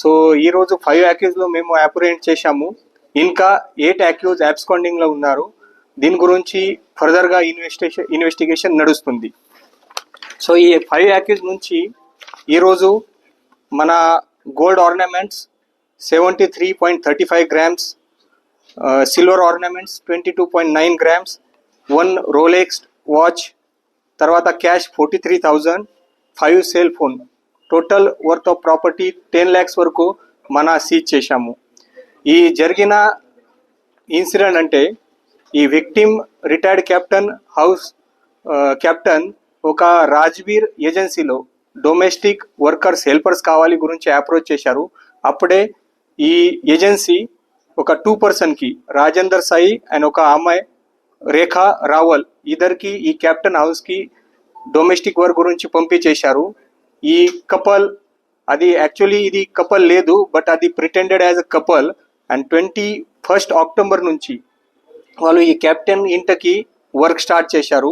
So ఈ రోజు five యాక్యూజ్లో మేము అప్రిహెండ్ చేశాము. ఇంకా ఎయిట్ యాక్యూజ్ అబ్స్కాండింగ్లో ఉన్నారు. దీని గురించి ఫర్దర్గా ఇన్వెస్టిగేషన్ ఇన్వెస్టిగేషన్ నడుస్తుంది. సో ఈ ఫైవ్ యాక్యూజ్ నుంచి ఈరోజు మన gold ornaments seventy three point thirty five grams silver ornaments twenty two point nine grams one Rolex watch తర్వాత cash forty three thousand five cell phone total worth of property ten lakhs వరకు మన seize చేశాము. ఈ జరిగిన incident అంటే ఈ victim retired captain house captain ఒక రాజ్వీర్ ఏజెన్సీలో డొమెస్టిక్ వర్కర్స్ హెల్పర్స్ కావాలి గురించి అప్రోచ్ చేశారు. అప్పుడే ఈ ఏజెన్సీ ఒక టూ పర్సన్కి రాజేందర్ సాయి అండ్ ఒక అమ్మాయి రేఖా రావల్ ఇద్దరికి ఈ కెప్టెన్ హౌస్కి డొమెస్టిక్ వర్క్ గురించి పంపించేశారు. ఈ కపల్ అది యాక్చువల్లీ ఇది కపల్ లేదు బట్ అది pretended as a couple and twenty first October నుంచి వాళ్ళు ఈ కెప్టెన్ ఇంటకి వర్క్ స్టార్ట్ చేశారు.